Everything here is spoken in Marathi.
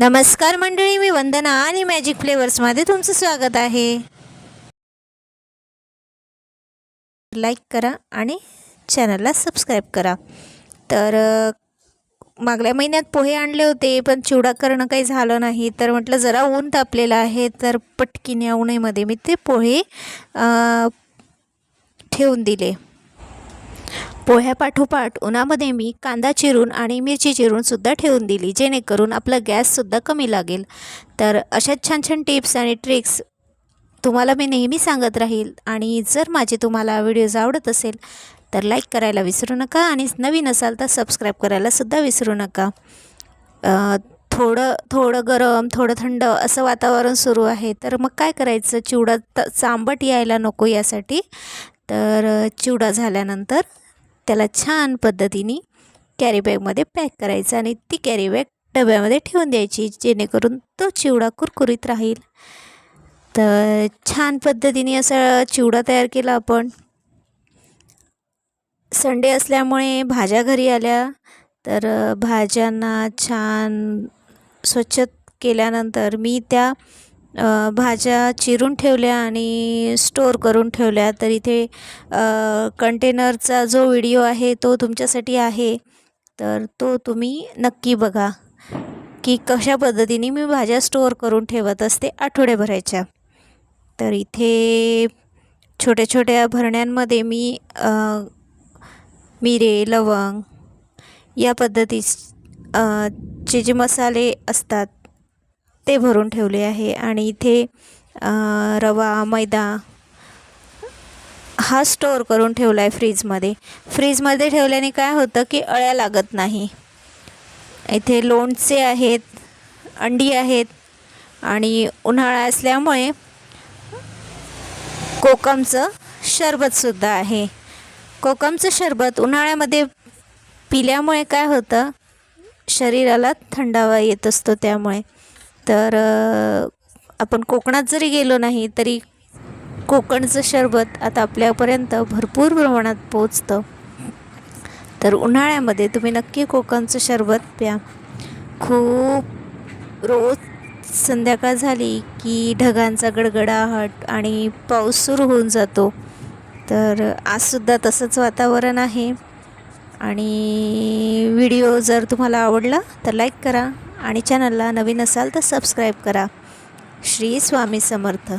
नमस्कार मंडळी मी वंदना आणि मॅजिक फ्लेवर्समध्ये तुमचं स्वागत आहे. लाईक करा आणि चॅनलला सबस्क्राईब करा. तर मागल्या महिन्यात पोहे आणले होते पण चिवडा करणं काही झालं नाही. तर म्हटलं जरा ऊन तापलेलं आहे तर पटकीने या उन्हामध्ये मी ते पोहे ठेवून दिले. पोह्यापाठोपाठ उन्हामध्ये मी कांदा चिरून आणि मिरची चिरून सुद्धा ठेवून दिली जेणेकरून आपला गॅससुद्धा कमी लागेल. तर अशाच छान छान टिप्स आणि ट्रिक्स तुम्हाला मी नेहमी सांगत राहील आणि जर माझे तुम्हाला व्हिडिओज आवडत असेल तर लाईक करायला विसरू नका आणि नवीन असाल तर सबस्क्राईब करायलासुद्धा विसरू नका. थोडं थोडं गरम थोडं थंड असं वातावरण सुरू आहे तर मग काय करायचं? चिवडा त चांबट यायला नको यासाठी. तर चिवडा झाल्यानंतर त्याला छान पद्धतीने कॅरीबॅगमध्ये पॅक करायचं आणि ती कॅरीबॅग डब्यामध्ये ठेवून द्यायची जेणेकरून तो चिवडा कुरकुरीत राहील. तर छान पद्धतीने असा चिवडा तयार केला आपण. संडे असल्यामुळे भाज्या घरी आल्या. तर भाज्यांना छान स्वच्छ केल्यानंतर मी त्या भाज्या चिरून ठेवल्या आणि स्टोअर करून ठेवल्या. तर इथे कंटेनरचा जो व्हिडिओ आहे तो तुमच्यासाठी आहे. तर तो तुम्ही नक्की बघा की कशा पद्धतीने मी भाज्या स्टोअर करून ठेवत असते आठवड्याभराच्या. तर इथे छोट्या छोट्या भरण्यांमध्ये मी मिरे लवंग या पद्धती चे जे मसाले असतात ते भरून ठेवले आहे. आणि इथे रवा मैदा हा स्टोअर करून ठेवला आहे फ्रीजमध्ये फ्रीजमध्ये ठेवल्याने काय होतं की अळ्या लागत नाही. इथे लोणचे आहेत अंडी आहेत आणि उन्हाळा असल्यामुळे कोकमचं शरबतसुद्धा आहे. कोकमचं शरबत उन्हाळ्यामध्ये पिल्यामुळे काय होतं? शरीराला थंडावा येत असतो त्यामुळे. तर आपण कोकणात जरी गेलो नाही तरी कोकणचं शरबत आता आपल्यापर्यंत भरपूर प्रमाणात पोचतं तर उन्हाळ्यामध्ये तुम्ही नक्की कोकणचं शरबत प्या. खूप रोज संध्याकाळ झाली की ढगांचा गडगडाहट आणि पाऊस सुरू होऊन जातो. तर आजसुद्धा तसंच वातावरण आहे. आणि व्हिडिओ जर तुम्हाला आवडला तर लाईक करा आणि चॅनलला नवीन असाल तर सबस्क्राईब करा. श्री स्वामी समर्थ.